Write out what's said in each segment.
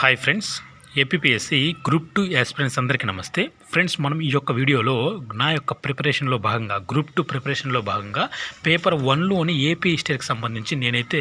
Hi friends APSC group two aspirants అందరికీ నమస్తే. Friends మనం ఈ యొక్క వీడియోలో నా యొక్క ప్రిపరేషన్లో భాగంగా గ్రూప్ టూ ప్రిపరేషన్లో భాగంగా పేపర్ వన్లోని ఏపీ హిస్టరీకి సంబంధించి నేనైతే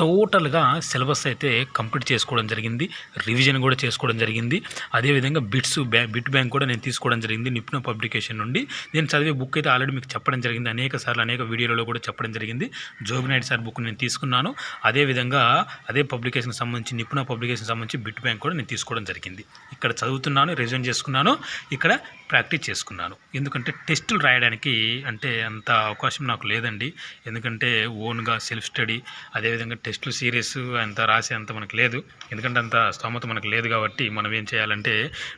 టోటల్గా సిలబస్ అయితే కంప్లీట్ చేసుకోవడం జరిగింది రివిజన్ కూడా చేసుకోవడం జరిగింది. అదేవిధంగా బిట్స్ బ్యా బిట్ బ్యాంక్ కూడా నేను తీసుకోవడం జరిగింది నిపుణ పబ్లికేషన్ నుండి. నేను చదివే బుక్ అయితే ఆల్రెడీ మీకు చెప్పడం జరిగింది అనేక సార్లు అనేక వీడియోలలో కూడా చెప్పడం జరిగింది. జోగినాయుడు సార్ బుక్ నేను తీసుకున్నాను. అదేవిధంగా అదే పబ్లికేషన్కి సంబంధించి నిపుణ పబ్లికేషన్ సంబంధించి బిట్ బ్యాంక్ కూడా నేను తీసుకోవడం జరిగింది. ఇక్కడ చదువుతున్నాను రివిజన్ చేసుకున్నాను. ఇక్కడ ప్రాక్టీస్ చేసుకున్నాను. ఎందుకంటే టెస్టులు రాయడానికి అంటే అంత అవకాశం నాకు లేదండి. ఎందుకంటే ఓన్గా సెల్ఫ్ స్టడీ అదేవిధంగా టెస్టులు సీరియస్ అంత రాసే అంత మనకు లేదు. ఎందుకంటే అంత స్తోమత మనకు లేదు కాబట్టి మనం ఏం చేయాలంటే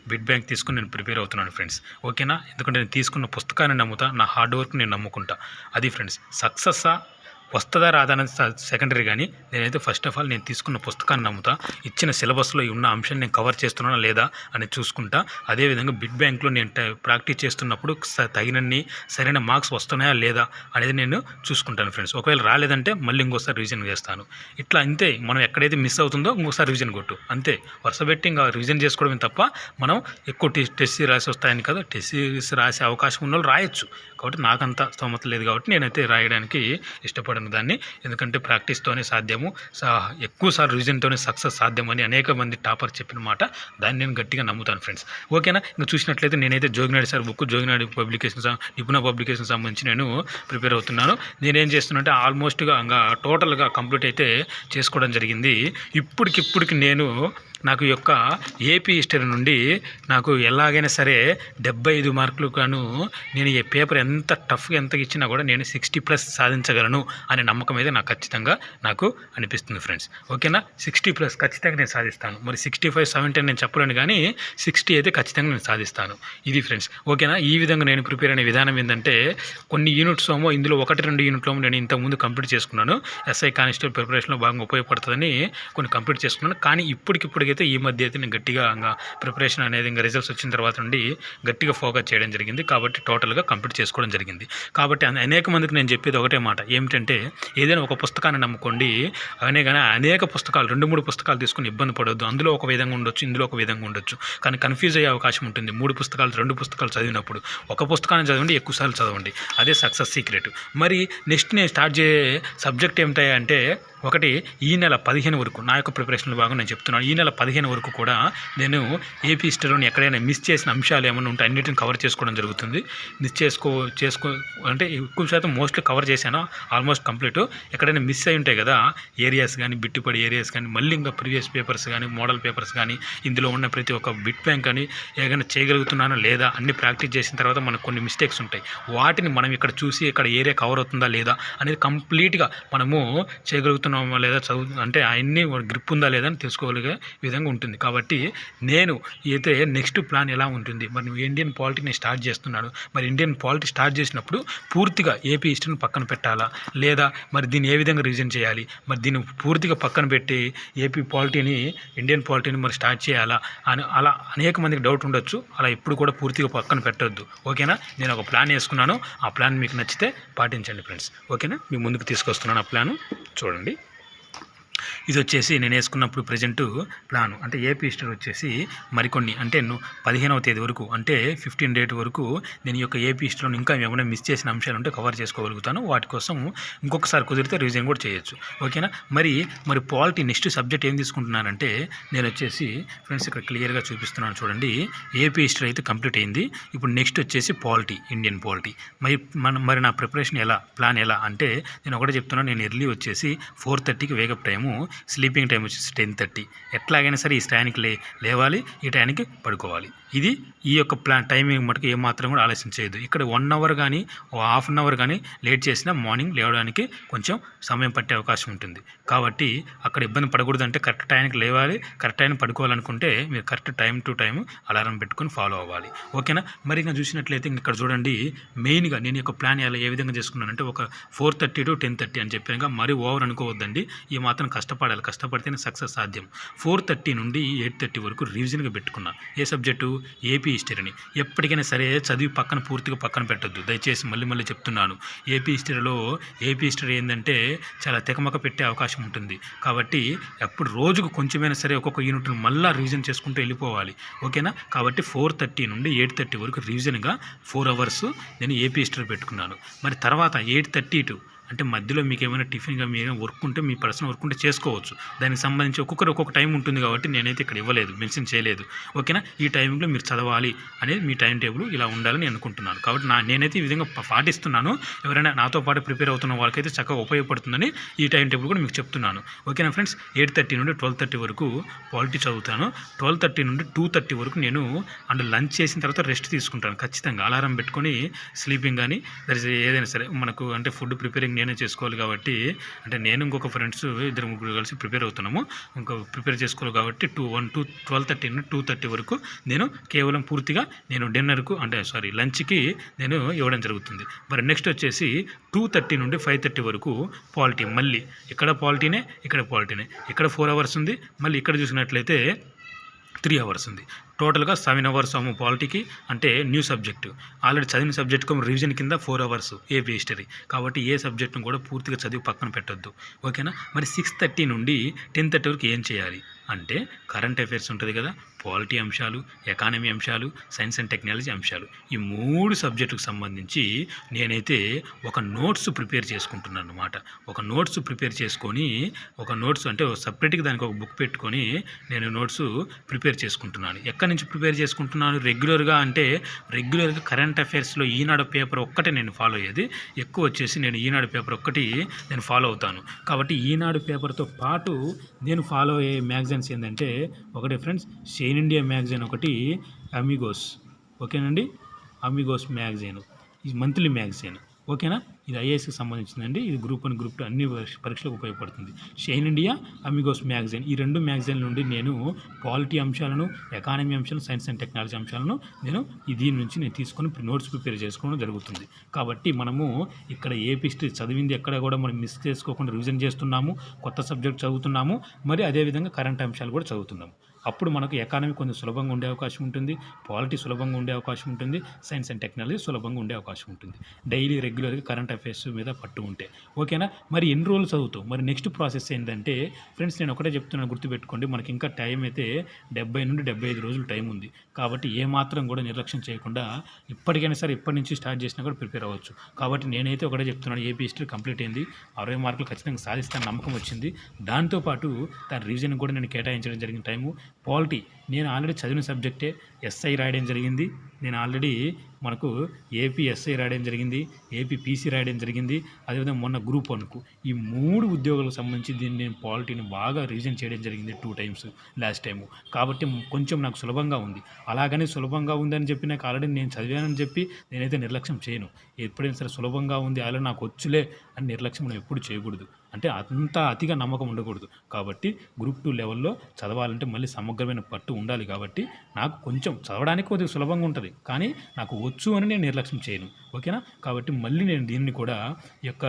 బిడ్ బ్యాంక్ తీసుకుని నేను ప్రిపేర్ అవుతున్నాను ఫ్రెండ్స్. ఓకేనా? ఎందుకంటే నేను తీసుకున్న పుస్తకాన్ని నమ్ముతా నా హార్డ్ వర్క్ నేను నమ్ముకుంటా. అది ఫ్రెండ్స్ సక్సెస్సా వస్తుందా రాదా అనేది సెకండరీ కానీ నేనైతే ఫస్ట్ ఆఫ్ ఆల్ నేను తీసుకున్న పుస్తకాన్ని నమ్ముతా. ఇచ్చిన సిలబస్లో ఉన్న అంశాన్ని నేను కవర్ చేస్తున్నానా లేదా అని చూసుకుంటా. అదేవిధంగా బిడ్ బ్యాంక్లో నేను ప్రాక్టీస్ చేస్తున్నప్పుడు స- తగినన్ని సరైన మార్క్స్ వస్తున్నాయా లేదా అనేది నేను చూసుకుంటాను ఫ్రెండ్స్ ఒకవేళ రాలేదంటే మళ్ళీ ఇంకోసారి రివిజన్ చేస్తాను. ఇట్లా అంతే మనం ఎక్కడైతే మిస్ అవుతుందో ఇంకోసారి రివిజన్ కొట్టు. అంతే. వరుస పెట్టి ఇంకా రివిజన్ చేసుకోవడమే తప్ప మనం ఎక్కువ టెస్ట్ రాసి వస్తాయని కదా టెస్ట్ రాసే అవకాశం ఉన్న వాళ్ళు రాయొచ్చు. కాబట్టి నాకంత స్తోమత లేదు కాబట్టి నేనైతే రాయడానికి ఇష్టపడను. దాన్ని. ఎందుకంటే ప్రాక్టీస్తోనే సాధ్యము. ఎక్కువసార్లు రివిజన్తోనే సక్సెస్ సాధ్యమని అనేక మంది టాపర్ చెప్పిన మాట. దాన్ని నేను గట్టిగా నమ్ముతాను ఫ్రెండ్స్. ఓకేనా? ఇంకా చూసినట్లయితే నేనైతే Joginadu sir book Joginadu publication Nipuna publication సంబంధించి నేను ప్రిపేర్ అవుతున్నాను. నేనేం చేస్తున్నానంటే ఆల్మోస్ట్గా ఇంకా టోటల్గా కంప్లీట్ అయితే చేసుకోవడం జరిగింది. ఇప్పటికిప్పటికి నేను నాకు యొక్క ఏపీ హిస్టరీ నుండి నాకు ఎలాగైనా సరే డెబ్బై ఐదు మార్కులు గాను నేను ఈ పేపర్ ఎంత టఫ్గా ఎంత ఇచ్చినా కూడా నేను సిక్స్టీ ప్లస్ సాధించగలను. అనే నమ్మకం అయితే నాకు ఖచ్చితంగా నాకు అనిపిస్తుంది ఫ్రెండ్స్. ఓకేనా? సిక్స్టీ ప్లస్ ఖచ్చితంగా నేను సాధిస్తాను. మరి సిక్స్టీ ఫైవ్ సెవెంటీ నేను చెప్పలేను కానీ సిక్స్టీ అయితే ఖచ్చితంగా నేను సాధిస్తాను. ఇది ఫ్రెండ్స్. ఓకేనా? ఈ విధంగా నేను ప్రిపేర్ అనే విధానం ఏంటంటే కొన్ని యూనిట్స్ ఏమో ఇందులో ఒకటి రెండు యూనిట్లో నేను ఇంతకుముందు కంప్లీట్ చేసుకున్నాను. ఎస్ఐ కానిస్టేబుల్ ప్రిపరేషన్లో బాగా ఉపయోగపడుతుందని కొన్ని కంప్లీట్ చేసుకున్నాను. కానీ ఇప్పటికిప్పటికైతే ఈ మధ్య అయితే నేను గట్టిగా ఇంకా ప్రిపరేషన్ అనేది ఇంకా రిజల్ట్స్ వచ్చిన తర్వాత నుండి గట్టిగా ఫోకస్ చేయడం జరిగింది. కాబట్టి టోటల్గా కంప్లీట్ చేసుకోవడం జరిగింది. కాబట్టి అనేక మందికి నేను చెప్పేది ఒకటే మాట. ఏమిటంటే ఏదైనా ఒక పుస్తకాన్ని నమ్ముకోండి. అనే కానీ అనేక పుస్తకాలు రెండు మూడు పుస్తకాలు తీసుకుని ఇబ్బంది పడొద్దు. అందులో ఒక విధంగా ఉండొచ్చు ఇందులో ఒక విధంగా ఉండొచ్చు. కానీ కన్ఫ్యూజ్ అయ్యే అవకాశం ఉంటుంది. మూడు పుస్తకాలు రెండు పుస్తకాలు చదివినప్పుడు. ఒక పుస్తకాన్ని చదవండి ఎక్కువసార్లు చదవండి. అదే సక్సెస్ సీక్రెట్. మరి నెక్స్ట్ నేను స్టార్ట్ చేసే సబ్జెక్ట్ ఏమిటాయంటే ఒకటి ఈ నెల పదిహేను వరకు నా యొక్క ప్రిపరేషన్లో భాగంగా నేను చెప్తున్నాను. ఈ నెల పదిహేను వరకు కూడా నేను ఏపీ హిస్టరీలోని ఎక్కడైనా మిస్ చేసిన అంశాలు ఏమైనా ఉంటే అన్నిటిని కవర్ చేసుకోవడం జరుగుతుంది. మిస్ చేసుకో చేసుకో అంటే ఎక్కువ శాతం మోస్ట్లీ కవర్ చేశాను? ఆల్మోస్ట్ కంప్లీట్ ఎక్కడైనా మిస్ అయి ఉంటాయి కదా ఏరియాస్ కానీ బిట్టుపడి ఏరియాస్ కానీ మళ్ళీ ఇంకా ప్రీవియస్ పేపర్స్ కానీ మోడల్ పేపర్స్ కానీ ఇందులో ఉన్న ప్రతి ఒక్క బిట్ బ్యాంక్ కానీ ఏదైనా చేయగలుగుతున్నానా లేదా అన్ని ప్రాక్టీస్ చేసిన తర్వాత మనకు కొన్ని మిస్టేక్స్ ఉంటాయి. వాటిని మనం ఇక్కడ చూసి ఇక్కడ ఏరియా కవర్ అవుతుందా లేదా అనేది కంప్లీట్గా మనము చదువుతున్నామా లేదా చదువు అంటే ఆయన్ని గ్రిప్ ఉందా లేదా అని తెలుసుకోగలిగే విధంగా ఉంటుంది. కాబట్టి నేను అయితే నెక్స్ట్ ప్లాన్ ఎలా ఉంటుంది? మరి నువ్వు ఇండియన్ పాలిటీని స్టార్ట్ చేస్తున్నాడు. మరి ఇండియన్ పాలిటీ స్టార్ట్ చేసినప్పుడు పూర్తిగా ఏపీ హిస్టరీని పక్కన పెట్టాలా? లేదా మరి దీన్ని ఏ విధంగా రివిజన్ చేయాలి? మరి దీన్ని పూర్తిగా పక్కన పెట్టి ఏపీ పాలిటీని ఇండియన్ పాలిటీని మరి స్టార్ట్ చేయాలా? అని అలా అనేక మందికి డౌట్ ఉండొచ్చు. అలా ఇప్పుడు కూడా పూర్తిగా పక్కన పెట్టొద్దు. ఓకేనా? నేను ఒక ప్లాన్ వేసుకున్నాను. ఆ ప్లాన్ మీకు నచ్చితే పాటించండి ఫ్రెండ్స్ ఓకేనా? మీ ముందుకు తీసుకొస్తున్నాను ఆ ప్లాను చూడండి. ఇది వచ్చేసి నేను వేసుకున్నప్పుడు ప్రజెంట్ ప్లాన్ అంటే ఏపీ హిస్టరీ వచ్చేసి మరికొన్ని అంటే పదిహేనవ తేదీ వరకు అంటే ఫిఫ్టీన్ డేట్ వరకు నేను ఈ యొక్క ఏపీ హిస్టరీలో ఇంకా ఏమైనా మిస్ చేసిన అంశాలు ఉంటే కవర్ చేసుకోగలుగుతాను. వాటి కోసం ఇంకొకసారి కుదిరితే రివిజన్ కూడా చేయొచ్చు. ఓకేనా మరి మరి పాలిటీ నెక్స్ట్ సబ్జెక్ట్ ఏం తీసుకుంటున్నానంటే నేను వచ్చేసి ఫ్రెండ్స్ ఇక్కడ క్లియర్గా చూపిస్తున్నాను చూడండి. ఏపీ హిస్టరీ అయితే కంప్లీట్ అయింది. ఇప్పుడు నెక్స్ట్ వచ్చేసి పాలిటీ ఇండియన్ పాలిటీ మరి మన మరి నా ప్రిపరేషన్ ఎలా ప్లాన్ ఎలా అంటే నేను ఒకటే చెప్తున్నాను నేను ఎర్లీ వచ్చేసి ఫోర్ థర్టీకి wake up time sleeping time వచ్చేసి టెన్ థర్టీ ఎట్లాగైనా సరే ఈ టైంకి లే లేవాలి ఈ టైంకి పడుకోవాలి. ఇది ఈ యొక్క ప్లాన్ టైమింగ్ మటుకు ఏమాత్రం కూడా ఆలస్యం చేయదు ఇక్కడ వన్ అవర్ కానీ హాఫ్ అన్ అవర్ కానీ లేట్ చేసినా మార్నింగ్ లేవడానికి కొంచెం సమయం పట్టే అవకాశం ఉంటుంది. కాబట్టి అక్కడ ఇబ్బంది పడకూడదు అంటే కరెక్ట్ టైంకి లేవాలి కరెక్ట్ టైం పడుకోవాలనుకుంటే మీరు correct time to time alarm పెట్టుకొని ఫాలో అవ్వాలి. ఓకేనా? మరి ఇంకా చూసినట్లయితే ఇక్కడ చూడండి మెయిన్గా నేను యొక్క ప్లాన్ ఎలా ఏ విధంగా చేసుకున్నానంటే ఒక four thirty to ten thirty అని చెప్పాను మరీ ఓవర్ అనుకోవద్దండి. ఈ మాత్రం కష్టపడాలి. కష్టపడితేనే సక్సెస్ సాధ్యం. ఫోర్ థర్టీ నుండి ఎయిట్ థర్టీ వరకు రివిజన్గా పెట్టుకున్నా. ఏ సబ్జెక్టు? ఏపీ హిస్టరీని. ఎప్పటికైనా సరే చదివి పక్కన పూర్తిగా పక్కన పెట్టొద్దు. దయచేసి మళ్ళీ మళ్ళీ చెప్తున్నాను. ఏపీ హిస్టరీలో ఏపీ హిస్టరీ ఏంటంటే చాలా తెకమక పెట్టే అవకాశం ఉంటుంది. కాబట్టి ఎప్పుడు రోజుకు కొంచెమైనా సరే ఒక్కొక్క యూనిట్ను మళ్ళీ రివిజన్ చేసుకుంటూ వెళ్ళిపోవాలి. ఓకేనా? కాబట్టి ఫోర్ థర్టీ నుండి ఎయిట్ థర్టీ వరకు రివిజన్గా ఫోర్ అవర్స్ నేను ఏపీ హిస్టరీ పెట్టుకున్నాను. మరి తర్వాత ఎయిట్ థర్టీ టు అంటే మధ్యలో మీకు ఏమైనా టిఫిన్గా మీ వర్క్ ఉంటే మీ పర్సనల్ వర్క్ ఉంటే చేసుకోవచ్చు. దానికి సంబంధించి ఒక్కొక్కరు ఒక్కొక్క టైం ఉంటుంది కాబట్టి నేనైతే ఇక్కడ ఇవ్వలేదు మెన్షన్ చేయలేదు. ఓకేనా? ఈ టైంలో మీరు చదవాలి అనేది మీ టైం టేబుల్ ఇలా ఉండాలని అనుకుంటున్నాను. కాబట్టి నా నేనైతే ఈ విధంగా పాటిస్తున్నాను. ఎవరైనా నాతో పాటు ప్రిపేర్ అవుతున్న వాళ్ళకైతే చక్కగా ఉపయోగపడుతుందని ఈ టైం టేబుల్ కూడా మీకు చెప్తున్నాను. ఓకేనా ఫ్రెండ్స్? ఎయిట్ థర్టీ నుండి ట్వెల్వ్ థర్టీ వరకు పాలిటీ చదువుతాను. ట్వెల్వ్ థర్టీ నుండి టూ థర్టీ వరకు నేను అండ్ లంచ్ చేసిన తర్వాత రెస్ట్ తీసుకుంటాను. ఖచ్చితంగా అలారం పెట్టుకొని స్లీపింగ్ కానీ దర్ ఏదైనా సరే మనకు అంటే ఫుడ్ ప్రిపేరింగ్ నేనే చేసుకోవాలి కాబట్టి అంటే నేను ఇంకొక ఫ్రెండ్స్ ఇద్దరు ముగ్గురు కలిసి ప్రిపేర్ అవుతున్నాము. ఇంకా ప్రిపేర్ చేసుకోవాలి కాబట్టి two one two twelve thirty నుండి టూ థర్టీ వరకు నేను కేవలం పూర్తిగా నేను డిన్నర్కు అంటే సారీ లంచ్కి నేను ఇవ్వడం జరుగుతుంది. మరి నెక్స్ట్ వచ్చేసి టూ థర్టీ నుండి ఫైవ్ థర్టీ వరకు పాలిటీ మళ్ళీ ఇక్కడ పాలిటీనే ఇక్కడ పాలిటీనే ఇక్కడ ఫోర్ అవర్స్ ఉంది మళ్ళీ ఇక్కడ చూసినట్లయితే త్రీ అవర్స్ ఉంది. టోటల్గా సెవెన్ అవర్స్ అమ్ము పాలిటీకి అంటే న్యూ సబ్జెక్టు ఆల్రెడీ చదివిన సబ్జెక్టుకు రివిజన్ కింద ఫోర్ అవర్స్ ఏపీ హిస్టరీ కాబట్టి ఏ సబ్జెక్టును కూడా పూర్తిగా చదివి పక్కన పెట్టొద్దు. ఓకేనా మరి సిక్స్ థర్టీ నుండి టెన్ థర్టీ వరకు ఏం చేయాలి? అంటే కరెంట్ అఫైర్స్ ఉంటుంది కదా. పాలిటీ అంశాలు ఎకానమీ అంశాలు సైన్స్ అండ్ టెక్నాలజీ అంశాలు. ఈ మూడు సబ్జెక్టుకు సంబంధించి నేనైతే ఒక నోట్స్ ప్రిపేర్ చేసుకుంటున్నాను అనమాట ఒక నోట్స్ ప్రిపేర్ చేసుకొని ఒక నోట్స్ అంటే సపరేట్గా దానికి ఒక బుక్ పెట్టుకొని నేను నోట్స్ ప్రిపేర్ చేసుకుంటున్నాను. ఎక్కడి నుంచి ప్రిపేర్ చేసుకుంటున్నాను? రెగ్యులర్గా అంటే రెగ్యులర్గా కరెంట్ అఫైర్స్లో ఈనాడు పేపర్ ఒక్కటే నేను ఫాలో అయ్యేది. ఎక్కువ వచ్చేసి నేను ఈనాడు పేపర్ ఒక్కటి నేను ఫాలో అవుతాను. కాబట్టి ఈనాడు పేపర్తో పాటు నేను ఫాలో అయ్యే మ్యాగజైన్స్ ఏంటంటే ఒకటి ఫ్రెండ్స్ షేన్ ఇండియా మ్యాగజైన్ ఒకటి అమిగోస్. ఓకేనండి? Amigos magazine. ఇది మంత్లీ మ్యాగజైన్. ఓకేనా? ఇది ఐఏఎస్కి సంబంధించిందండి. ఇది గ్రూప్ వన్ గ్రూప్ టూ అన్ని పరీక్షలకు ఉపయోగపడుతుంది. Shine India Amigos magazine. ఈ రెండు మ్యాగజైన్ నుండి నేను పాలిటీ అంశాలను ఎకానమీ అంశాలను సైన్స్ అండ్ టెక్నాలజీ అంశాలను నేను దీని నుంచి నేను తీసుకొని నోట్స్ ప్రిపేర్ చేసుకోవడం జరుగుతుంది. కాబట్టి మనము ఇక్కడ ఏపీ హిస్టరీ చదివింది ఎక్కడ కూడా మనం మిస్ చేసుకోకుండా రివిజన్ చేస్తున్నాము కొత్త సబ్జెక్ట్ చదువుతున్నాము మరి అదేవిధంగా కరెంట్ అంశాలు కూడా చదువుతున్నాము. అప్పుడు మనకు ఎకానమీ కొంచెం సులభంగా ఉండే అవకాశం ఉంటుంది. పాలిటీ సులభంగా ఉండే అవకాశం ఉంటుంది. సైన్స్ అండ్ టెక్నాలజీ సులభంగా ఉండే అవకాశం ఉంటుంది. డైలీ రెగ్యులర్గా కరెంట్ అఫైర్స్ మీద పట్టు ఉంటే. ఓకేనా మరి ఎన్ని రోజులు చదువుతావు? మరి నెక్స్ట్ ప్రాసెస్ ఏంటంటే ఫ్రెండ్స్ నేను ఒకటే చెప్తున్నాను గుర్తుపెట్టుకోండి. మనకి ఇంకా టైం అయితే డెబ్బై నుండి డెబ్బై ఐదు రోజులు టైం ఉంది. కాబట్టి ఏ మాత్రం కూడా నిర్లక్ష్యం చేయకుండా ఇప్పటికైనా సరే ఇప్పటి నుంచి స్టార్ట్ చేసినా కూడా ప్రిపేర్ అవ్వచ్చు. కాబట్టి నేనైతే ఒకటే చెప్తున్నాను. ఏపీ హిస్టరీ కంప్లీట్ అయింది. అరవై మార్కులు ఖచ్చితంగా సాధిస్తాను నమ్మకం వచ్చింది. దాంతోపాటు దాని రివిజన్ కూడా నేను కేటాయించడం జరిగిన టైము పాలిటీ. నేను ఆల్రెడీ చదివిన సబ్జెక్టే ఎస్ఐ రాయడం జరిగింది. నేను ఆల్రెడీ మనకు ఏపీ ఎస్ఐ రాయడం జరిగింది ఏపీ పీసీ రాయడం జరిగింది. అదేవిధంగా మొన్న గ్రూప్ వన్కు ఈ మూడు ఉద్యోగాలకు సంబంధించి దీన్ని నేను పాలిటీని బాగా రివిజన్ చేయడం జరిగింది టూ టైమ్స్ లాస్ట్ టైము. కాబట్టి కొంచెం నాకు సులభంగా ఉంది. అలాగనే సులభంగా ఉందని చెప్పి నాకు ఆల్రెడీ నేను చదివానని చెప్పి నేనైతే నిర్లక్ష్యం చేయను. ఎప్పుడైనా సరే సులభంగా ఉంది అలా నాకు వచ్చులే అని నిర్లక్ష్యం మనం ఎప్పుడు చేయకూడదు. అంటే అంత అతిగా నమ్మకం ఉండకూడదు. కాబట్టి గ్రూప్ టూ లెవెల్లో చదవాలంటే మళ్ళీ సమగ్రమైన పట్టు ఉండాలి కాబట్టి నాకు కొంచెం చదవడానికి కొద్దిగా సులభంగా ఉంటుంది. కానీ నాకు వచ్చు అని నేను నిర్లక్ష్యం చేయను. ఓకేనా? కాబట్టి మళ్ళీ నేను దీన్ని కూడా యొక్క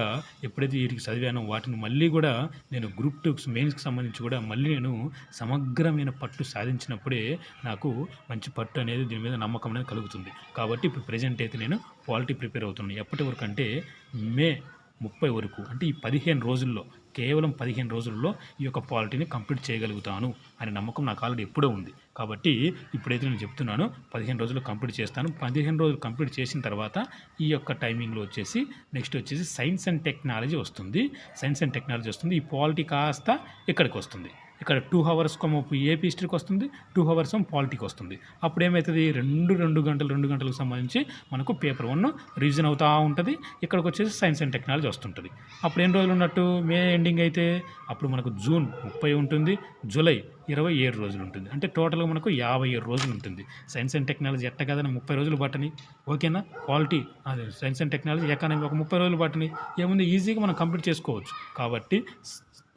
ఎప్పుడైతే వీటికి చదివానో వాటిని మళ్ళీ కూడా నేను గ్రూప్ టూ మెయిన్స్కి సంబంధించి కూడా మళ్ళీ నేను సమగ్రమైన పట్టు సాధించినప్పుడే నాకు మంచి పట్టు అనేది దీని మీద నమ్మకం అనేది కలుగుతుంది. కాబట్టి ఇప్పుడు ప్రజెంట్ అయితే నేను క్వాలిటీ ప్రిపేర్ అవుతున్నాను. ఎప్పటి వరకు అంటే మే ముప్పై వరకు అంటే ఈ పదిహేను రోజుల్లో కేవలం పదిహేను రోజుల్లో ఈ యొక్క పాలిటీని కంప్లీట్ చేయగలుగుతాను అనే నమ్మకం నాకు ఆల్రెడీ ఎప్పుడో ఉంది. కాబట్టి ఇప్పుడైతే నేను చెప్తున్నాను పదిహేను రోజులు కంప్లీట్ చేస్తాను. పదిహేను రోజులు కంప్లీట్ చేసిన తర్వాత ఈ యొక్క టైమింగ్లో వచ్చేసి నెక్స్ట్ వచ్చేసి సైన్స్ అండ్ టెక్నాలజీ వస్తుంది. సైన్స్ అండ్ టెక్నాలజీ వస్తుంది. ఈ పాలిటీ కాస్త ఇక్కడికి వస్తుంది. ఇక్కడ టూ అవర్స్ కొమ్మ ఏపీ హిస్టరీకి వస్తుంది టూ అవర్స్ పాలిటీకి వస్తుంది. అప్పుడు ఏమవుతుంది రెండు రెండు గంటలు రెండు గంటలకు సంబంధించి మనకు పేపర్ వన్ రివిజన్ అవుతూ ఉంటుంది. ఇక్కడికి వచ్చేసి సైన్స్ అండ్ టెక్నాలజీ వస్తుంటుంది. అప్పుడు ఎన్ని రోజులు ఉన్నట్టు? మే ఎండింగ్ అయితే? అప్పుడు మనకు జూన్ ముప్పై ఉంటుంది జూలై ఇరవై ఏడు రోజులు ఉంటుంది. అంటే టోటల్గా మనకు యాభై ఏడు రోజులు ఉంటుంది. సైన్స్ అండ్ టెక్నాలజీ ఎట్ట కదని ముప్పై రోజులు పట్టని. ఓకేనా? క్వాలిటీ అదే సైన్స్ అండ్ టెక్నాలజీ ఎకానమీ ఒక ముప్పై రోజులు పట్టని. ఏముంది? ఈజీగా మనం కంప్లీట్ చేసుకోవచ్చు. కాబట్టి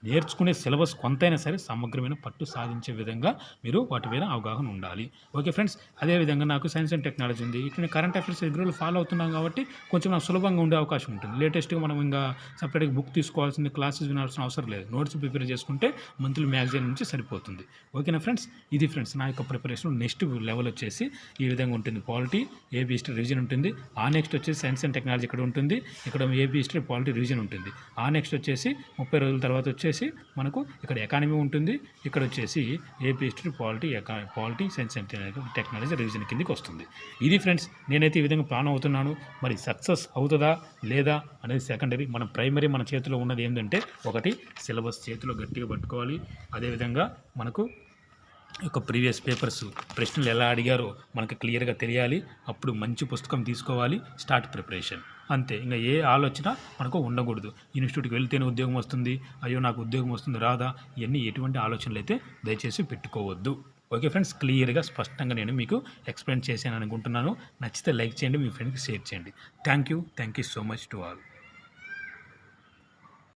నేర్చుకునే సిలబస్ కొంతైనా సరే సమగ్రమైన పట్టు సాధించే విధంగా మీరు వాటి మీద అవగాహన ఉండాలి. ఓకే ఫ్రెండ్స్ అదేవిధంగా నాకు సైన్స్ అండ్ టెక్నాలజీ ఉంది. ఇట్లా కరెంట్ అఫైర్స్ ఎగ్రోలు ఫాలో అవుతున్నాం కాబట్టి కొంచెం నాకు సులభంగా ఉండే అవకాశం ఉంటుంది. లేటెస్ట్గా మనం ఇంకా సపరేట్గా బుక్ తీసుకోవాల్సింది క్లాసెస్ వినాల్సిన అవసరం లేదు. నోట్స్ ప్రిపేర్ చేసుకుంటే మంత్లీ మ్యాగజైన్ నుంచి సరిపోతుంది. ఓకేనా ఫ్రెండ్స్ ఇది ఫ్రెండ్స్ నా యొక్క ప్రిపరేషన్. నెక్స్ట్ లెవెల్ వచ్చేసి ఈ విధంగా ఉంటుంది. పాలిటీ ఏబీ హిస్టరీ రివిజన్ ఉంటుంది. ఆ నెక్స్ట్ వచ్చేసి సైన్స్ అండ్ టెక్నాలజీ ఇక్కడ ఉంటుంది. ఇక్కడ ఏబీ హిస్టరీ పాలిటీ రివిజన్ ఉంటుంది. ఆ నెక్స్ట్ వచ్చేసి ముప్పై రోజుల తర్వాత వచ్చేసి మనకు ఇక్కడ ఎకానమీ ఉంటుంది. ఇక్కడ వచ్చేసి AP history polity eco polity science and technology revision కిందకి వస్తుంది. ఇది ఫ్రెండ్స్ నేనైతే ఈ విధంగా ప్లాన్ అవుతున్నాను. మరి సక్సెస్ అవుతుందా? లేదా? అనేది సెకండరీ మన ప్రైమరీ మన చేతిలో ఉన్నది ఏంటంటే ఒకటి సిలబస్ చేతిలో గట్టిగా పట్టుకోవాలి. అదేవిధంగా మనకు యొక్క ప్రీవియస్ పేపర్స్ ప్రశ్నలు ఎలా అడిగారో మనకు క్లియర్గా తెలియాలి. అప్పుడు మంచి పుస్తకం తీసుకోవాలి. Start preparation. అంతే. ఇంకా ఏ ఆలోచన మనకు ఉండకూడదు. ఇన్స్టిట్యూట్కి వెళ్తేనే ఉద్యోగం వస్తుంది. అయ్యో నాకు ఉద్యోగం వస్తుంది రాదా? ఇవన్నీ ఎటువంటి ఆలోచనలు అయితే దయచేసి పెట్టుకోవద్దు. ఓకే ఫ్రెండ్స్ క్లియర్గా స్పష్టంగా నేను మీకు ఎక్స్ప్లెయిన్ చేశాను అనుకుంటున్నాను. నచ్చితే లైక్ చేయండి మీ ఫ్రెండ్కి షేర్ చేయండి. Thank you. Thank you so much to all.